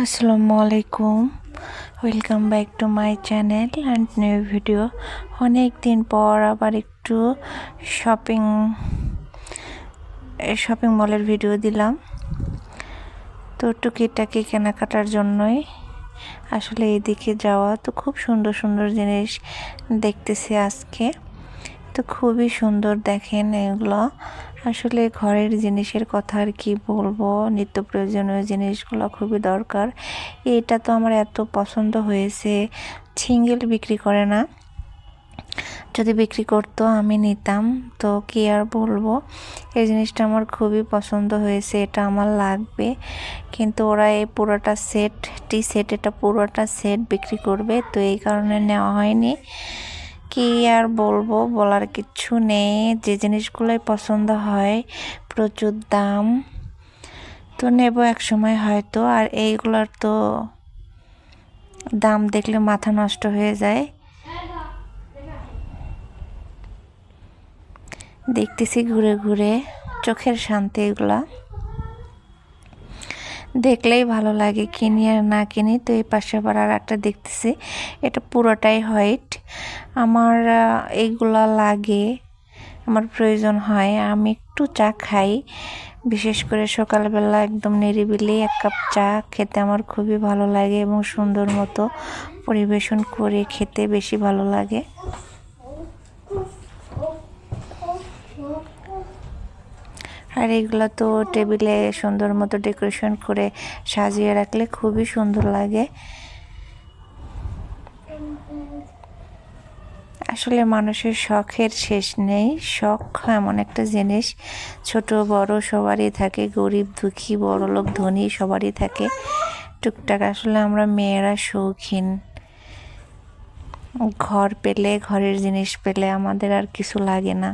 আসসালামু আলাইকুম। Welcome back to my channel and new video অনেক দিন পর আবার একটু শপিং শপিং মলের ভিডিও দিলাম। তো টুকিটাকি কেনাকাটার জন্যই আসলে এদিকে যাওয়া তো খুব সুন্দর সুন্দর জিনিস দেখতেছি আজকে। তো খুবই সুন্দর দেখেন এগুলো। আসলে ঘরের জিনিসের কথা আর কি বলব? নিত্য প্রয়োজনীয় জিনিসগুলো খুবই দরকার। এটা তো আমার এত পছন্দ হয়েছে। সিঙ্গেল বিক্রি করে না। যদি বিক্রি করতো, আমি নিতাম। তো কি আর বলব? এই জিনিসটা আমার খুবই পছন্দ হয়েছে। এটা আমার লাগবে। কিন্তু ওরা এই পুরোটা সেট টি সেট এটা পুরোটা সেট বিক্রি করবে। তো এই কারণে নেওয়া হয়নি। কি আর বলব? বলার কিচ্ছু নেই। যে জিনিসগুলোই পছন্দ হয়, প্রচুর দাম তো নেব এক সময় হয়তো। আর এইগুলোর তো দাম দেখলে মাথা নষ্ট হয়ে যায়। দেখতেছি ঘুরে ঘুরে, চোখের শান্তি এগুলা। দেখলেই ভালো লাগে কিনি আর না কিনি। তো এই পাশে আর একটা দেখতেছি। এটা পুরোটাই হোয়াইট। আমার এইগুলা লাগে, আমার প্রয়োজন হয়। আমি একটু চা খাই। বিশেষ করে সকালবেলা একদম নিরিবিলি এক কাপ চা খেতে আমার খুবই ভালো লাগে এবং সুন্দর মতো পরিবেশন করে খেতে বেশি ভালো লাগে। আর এগুলো তো টেবিলে সুন্দর মতো ডেকোরেশন করে সাজিয়ে রাখলে খুবই সুন্দর লাগে। আসলে মানুষের শখের শেষ নেই। শখ এমন একটা জিনিস, ছোট, বড় সবারই থাকে, গরিব, দুঃখী বড় লোক ধনী সবারই থাকে। টুকটাক আসলে আমরা মেয়েরা শৌখিন। ঘর পেলে, ঘরের জিনিস পেলে আমাদের আর কিছু লাগে না।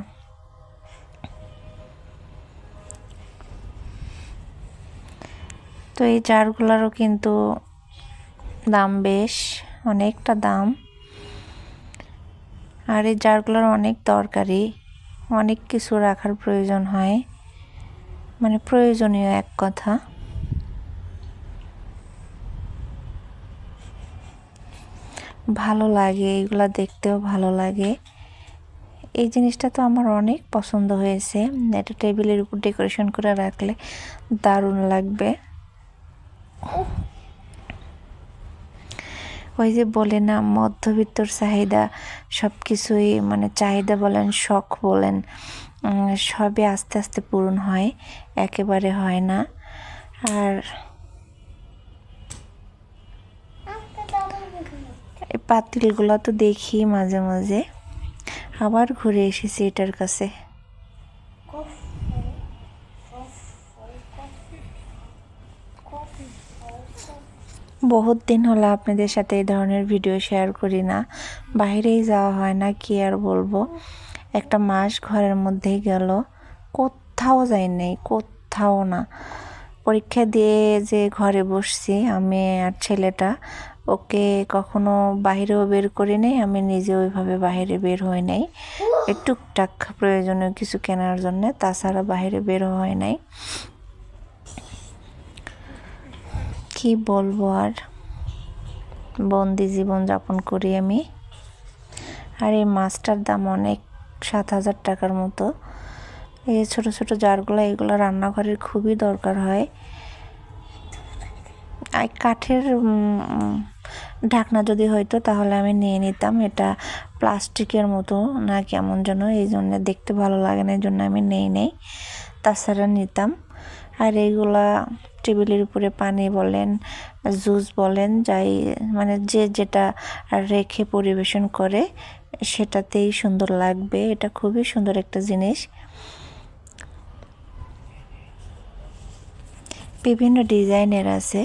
তো এই জারগুলোরও কিন্তু দাম বেশ, অনেকটা দাম। আর এই জারগুলোর অনেক দরকারি, অনেক কিছু রাখার প্রয়োজন হয়। মানে প্রয়োজনীয় এক কথা। ভালো লাগে এগুলা দেখতেও ভালো লাগে। এই জিনিসটা তো আমার অনেক পছন্দ হয়েছে। এটা টেবিলের উপর ডেকোরেশন করে রাখলে দারুণ লাগবে। ওই যে বলে না, মধ্যবিত্তর চাহিদা সব কিছুই মানে চাহিদা বলেন, শখ বলেন সবই আস্তে আস্তে পূরণ হয়, একেবারে হয় না। আর পাতিলগুলো তো দেখি মাঝে মাঝে। আবার ঘুরে এসেছি এটার কাছে। বহুত দিন হলো আপনাদের সাথে এই ধরনের ভিডিও শেয়ার করি না। বাইরেই যাওয়া হয় না, কি আর বলব? একটা মাস ঘরের মধ্যেই গেল। কোথাও যাই নাই, কোথাও না। পরীক্ষা দিয়ে যে ঘরে বসছি, আমি আর ছেলেটা, ওকে কখনো বাহিরেও বের করি নেই, আমি নিজে ওইভাবে বাহিরে বের হই নাই। টুকটাক প্রয়োজনীয় কিছু কেনার জন্য, তাছাড়া বাহিরে বের হয় নাই। কি বলব আর? বন্দি জীবন যাপন করি আমি। আর এই মাছটার দাম অনেক, সাত হাজার টাকার মতো। এই ছোট ছোট জারগুলো, এগুলো রান্নাঘরের খুবই দরকার হয়। কাঠের ঢাকনা যদি হয়তো তাহলে আমি নিয়ে নিতাম। এটা প্লাস্টিকের মতো না কেমন যেন, এই জন্য দেখতে ভালো লাগে না, এই জন্য আমি নেই নেই। তাছাড়া নিতাম। আর এইগুলা টেবিলের উপরে পানি বলেন, জুস বলেন, যাই মানে যে যেটা রেখে পরিবেশন করে, সেটাতেই সুন্দর লাগবে। এটা খুবই সুন্দর একটা জিনিস। বিভিন্ন ডিজাইনের আছে,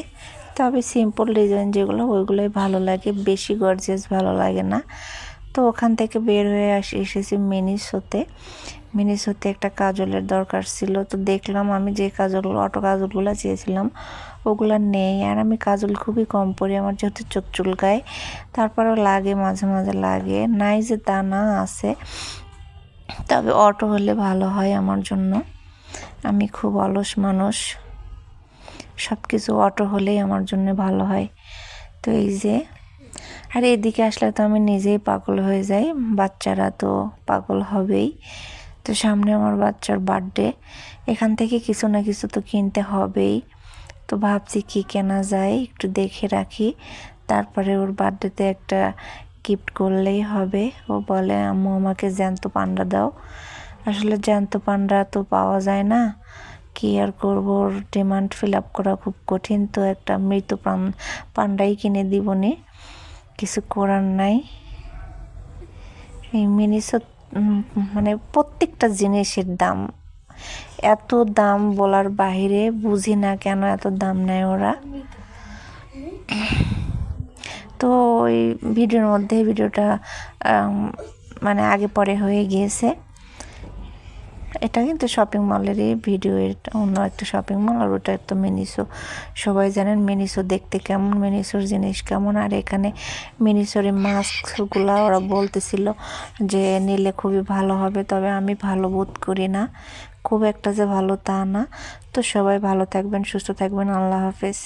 তবে সিম্পল ডিজাইন যেগুলো, ওইগুলোই ভালো লাগে। বেশি গর্জেস ভালো লাগে না। তো ওখান থেকে বের হয়ে আসি, এসেছি মিনিসোতে মিনিসোতে একটা কাজলের দরকার ছিল, তো দেখলাম আমি যে কাজল, অটো কাজলগুলো চেয়েছিলাম, ওগুলো নেই। আর আমি কাজল খুবই কম পরি আমার যেহেতু চোখ চুলকায় তারপরেও লাগে, মাঝে মাঝে লাগে। নাই যে তা না আছে, তবে অটো হলে ভালো হয় আমার জন্য। আমি খুব অলস মানুষ সব কিছু অটো হলেই আমার জন্য ভালো হয়। তো এই যে, আর এদিকে আসলে তো আমি নিজেই পাগল হয়ে যাই, বাচ্চারা তো পাগল হবেই। তো সামনে আমার বাচ্চার বার্থডে। এখান থেকে কিছু না কিছু তো কিনতে হবেই। তো ভাবছি কি কেনা যায় একটু দেখে রাখি। তারপরে ওর বার্থডেতে একটা গিফট করলেই হবে। ও বলে আম্মু আমাকে জ্যান্ত পান্ডা দাও। আসলে জ্যান্ত পান্ডা তো পাওয়া যায় না। কি আর করব? ওর ডিমান্ড ফিল আপ করা খুব কঠিন। তো একটা মৃত পান্ডাই কিনে দিবনি কিছু করার নাই। এই মিনিসো উম, মানে প্রত্যেকটা জিনিসের দাম। এত দাম বলার বাহিরে বুঝি না কেন এত দাম নেয় ওরা। তো ওই ভিডিওর মধ্যে ভিডিওটা মানে আগে পরে হয়ে গিয়েছে। এটা কিন্তু শপিং মলেরই ভিডিও এটা অন্য একটা শপিং মল আর ওটা একটা মিনিসো সবাই জানেন মিনিসো দেখতে কেমন মিনিসোর জিনিস কেমন, আর এখানে মিনিসোর মাস্কগুলো ওরা বলতেছিল যে, নিলে খুবই ভালো হবে, তবে আমি ভালো বোধ করি না। খুব একটা যে ভালো তা না। তো সবাই ভালো থাকবেন, সুস্থ থাকবেন, আল্লাহ হাফেজ।